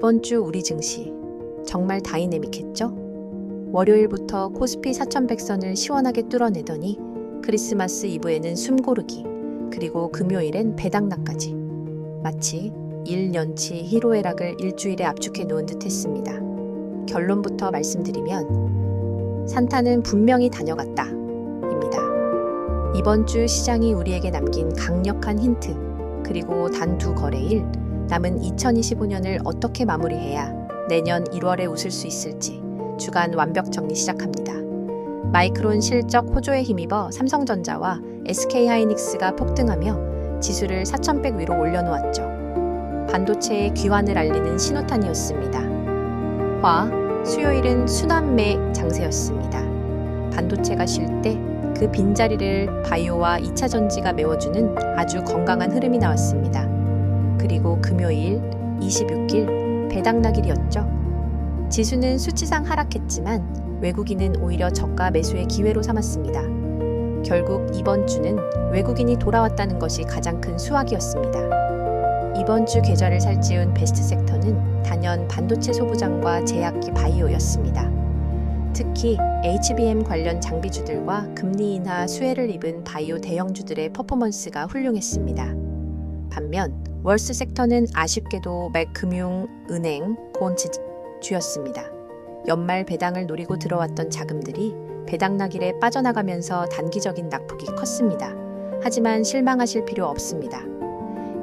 이번 주 우리 증시 정말 다이내믹했죠? 월요일부터 코스피 4100선을 시원하게 뚫어내더니 크리스마스 이브에는 숨고르기 그리고 금요일엔 배당락까지 마치 1년치 희로애락을 일주일에 압축해 놓은 듯 했습니다. 결론부터 말씀드리면 산타는 분명히 다녀갔다 입니다. 이번 주 시장이 우리에게 남긴 강력한 힌트 그리고 단 두 거래일 남은 2025년을 어떻게 마무리해야 내년 1월에 웃을 수 있을지 주간 완벽 정리 시작합니다. 마이크론 실적 호조에 힘입어 삼성전자와 SK하이닉스가 폭등하며 지수를 4,100 위로 올려놓았죠. 반도체의 귀환을 알리는 신호탄이었습니다. 화, 수요일은 순환매 장세였습니다. 반도체가 쉴 때 그 빈자리를 바이오와 2차 전지가 메워주는 아주 건강한 흐름이 나왔습니다. 그리고 금요일 26일 배당락일이었죠. 지수는 수치상 하락했지만 외국인은 오히려 저가 매수의 기회로 삼았습니다. 결국 이번 주는 외국인이 돌아왔다는 것이 가장 큰 수확이었습니다. 이번 주 계좌를 살찌운 베스트 섹터는 단연 반도체 소부장과 제약기 바이오였습니다. 특히 HBM 관련 장비주들과 금리 인하 수혜를 입은 바이오 대형주들의 퍼포먼스가 훌륭했습니다. 반면 월스 섹터는 아쉽게도 맥 금융, 은행, 곤치주였습니다. 연말 배당을 노리고 들어왔던 자금들이 배당락일에 빠져나가면서 단기적인 낙폭이 컸습니다. 하지만 실망하실 필요 없습니다.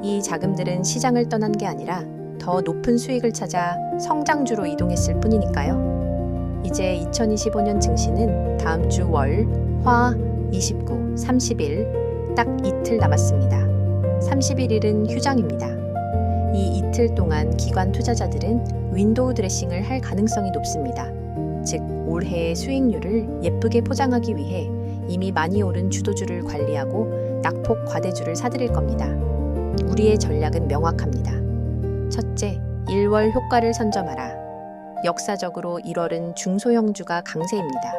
이 자금들은 시장을 떠난 게 아니라 더 높은 수익을 찾아 성장주로 이동했을 뿐이니까요. 이제 2025년 증시는 다음 주 월, 화, 29, 30일 딱 이틀 남았습니다. 31일은 휴장입니다. 이 이틀 동안 기관 투자자들은 윈도우 드레싱을 할 가능성이 높습니다. 즉, 올해의 수익률을 예쁘게 포장하기 위해 이미 많이 오른 주도주를 관리하고 낙폭 과대주를 사들일 겁니다. 우리의 전략은 명확합니다. 첫째, 1월 효과를 선점하라. 역사적으로 1월은 중소형주가 강세입니다.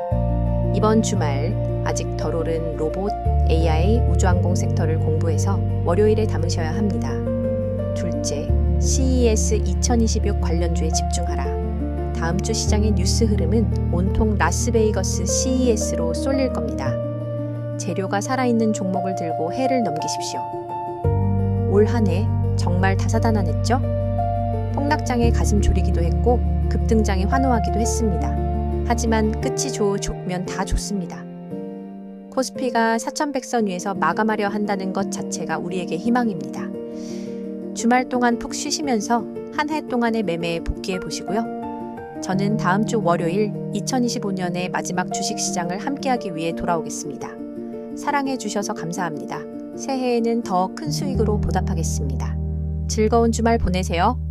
이번 주말 아직 덜 오른 로봇, AI, 우주항공 섹터를 공부해서 월요일에 담으셔야 합니다. 둘째, CES 2026 관련주에 집중하라. 다음 주 시장의 뉴스 흐름은 온통 라스베이거스 CES로 쏠릴 겁니다. 재료가 살아있는 종목을 들고 해를 넘기십시오. 올 한 해 정말 다사다난했죠? 폭락장에 가슴 졸이기도 했고 급등장에 환호하기도 했습니다. 하지만 끝이 좋, 좋면 다 좋습니다. 코스피가 4,100선 위에서 마감하려 한다는 것 자체가 우리에게 희망입니다. 주말 동안 푹 쉬시면서 한 해 동안의 매매에 복귀해 보시고요. 저는 다음 주 월요일 2025년의 마지막 주식 시장을 함께하기 위해 돌아오겠습니다. 사랑해 주셔서 감사합니다. 새해에는 더 큰 수익으로 보답하겠습니다. 즐거운 주말 보내세요.